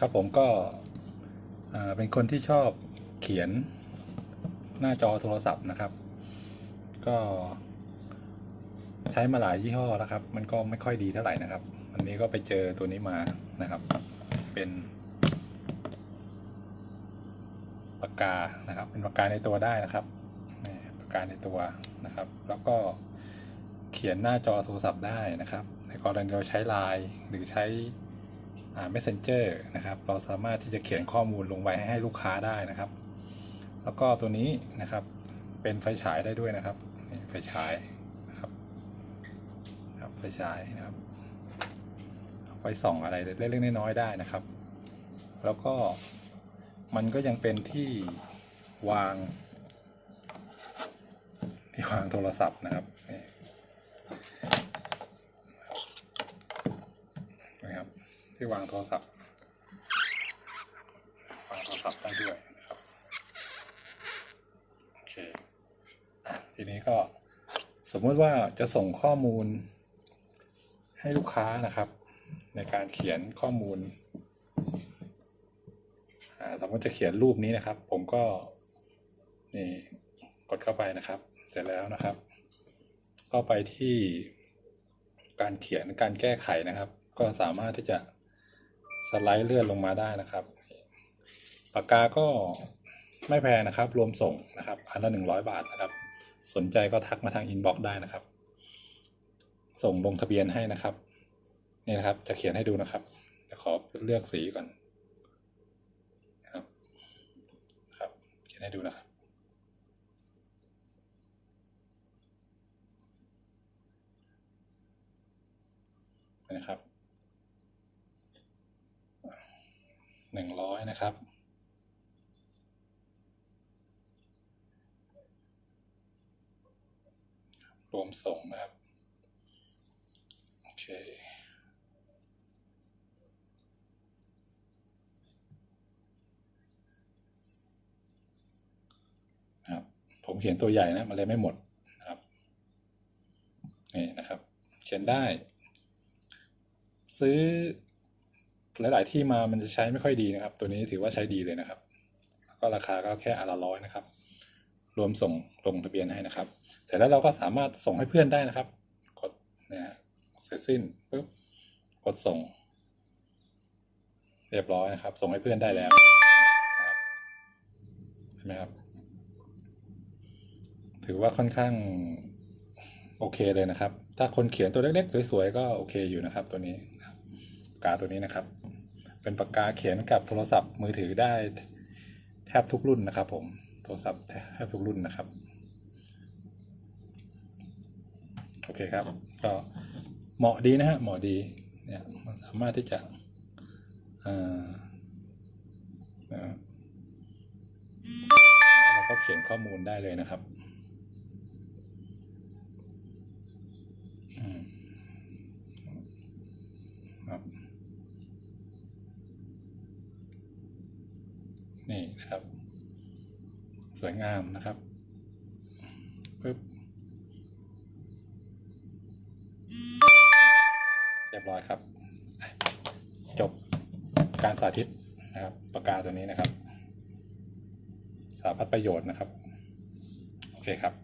ครับผมก็เป็นคนที่ชอบเขียนหน้าจอโทรศัพท์นะครับ ก็ใช้มาหลายยี่ห้อแล้วครับ มันก็ไม่ค่อยดีเท่าไหร่นะครับ วันนี้ก็ไปเจอตัวนี้มานะครับ เป็นปากกานะครับ เป็นปากกาในตัวได้นะครับปากกาในตัวนะครับ แล้วก็เขียนหน้าจอโทรศัพท์ได้นะครับ ในกรณีเราใช้ไลน์หรือใช้ messenger นะครับ เราสามารถที่จะเขียนข้อมูลลงไปให้ลูกค้าได้นะครับ แล้วก็ตัวนี้นะครับเป็นไฟฉายได้ด้วยนะครับนี่ไฟฉายนะครับครับไฟฉายนะครับเอาไว้ส่องอะไรเล็กๆน้อยๆได้นะครับ แล้วก็มันก็ยังเป็นที่วางที่วางโทรศัพท์นะครับนี่นะครับ ที่วางโทรศัพท์วางโทรศัพท์ได้ด้วยนะครับโอเคทีนี้ก็สมมติว่าจะส่งข้อมูลให้ลูกค้านะครับ ในการเขียนข้อมูลสมมติจะเขียนรูปนี้นะครับ ผมก็นี่กดเข้าไปนะครับ เสร็จแล้วนะครับ ก็ไปที่การเขียนการแก้ไขนะครับ ก็สามารถที่จะ สไลด์เลื่อนลงมาได้นะครับปากกาก็ไม่แพงนะครับ รวมส่งนะครับ อันละหนึ่งร้อยบาทนะครับ สนใจก็ทักมาทางอินบ็อกซ์ได้นะครับ ส่งลงทะเบียนให้นะครับนี่นะครับ จะเขียนให้ดูนะครับเดี๋ยวขอเลือกสีก่อนนะครับครับ เขียนให้ดูนะครับ นะครับ หนึ่งร้อยนะครับ รวมส่งนะครับ โอเคครับผมเขียนตัวใหญ่นะมันเลยไม่หมดนะครับนี่นะครับ เขียนได้ ซื้อ หลาย ๆ ที่มามันจะใช้ไม่ค่อยดีนะครับ ตัวนี้ถือว่าใช้ดีเลยนะครับ ก็ราคาก็แค่อนละร้อยนะครับ รวมส่งลงทะเบียนให้นะครับ เสร็จแล้วเราก็สามารถส่งให้เพื่อนได้นะครับ กดนะฮะเสร็จสิ้นปุ๊บกดส่ง เรียบร้อยนะครับ ส่งให้เพื่อนได้แล้วนะครับเห็นไหมครับ ถือว่าค่อนข้างโอเคเลยนะครับ ถ้าคนเขียนตัวเล็กๆ สวยๆ ก็โอเคอยู่นะครับ ตัวนี้นะครับปากกาตัวนี้นะครับ เป็นปากกาเขียนกับโทรศัพท์มือถือได้แทบทุกรุ่นนะครับ ผมโทรศัพท์แทบทุกรุ่นนะครับโอเคครับก็เหมาะดีนะฮะเหมาะดีเนี่ยมันสามารถที่จะเอ่อเอ่อแล้วเราก็เขียนข้อมูลได้เลยนะครับ อืมครับ นี่นะครับ สวยงามนะครับปึ๊บเรียบร้อยครับ จบการสาธิตนะครับปากกาตัวนี้นะครับ สาพัดประโยชน์นะครับ โอเคครับ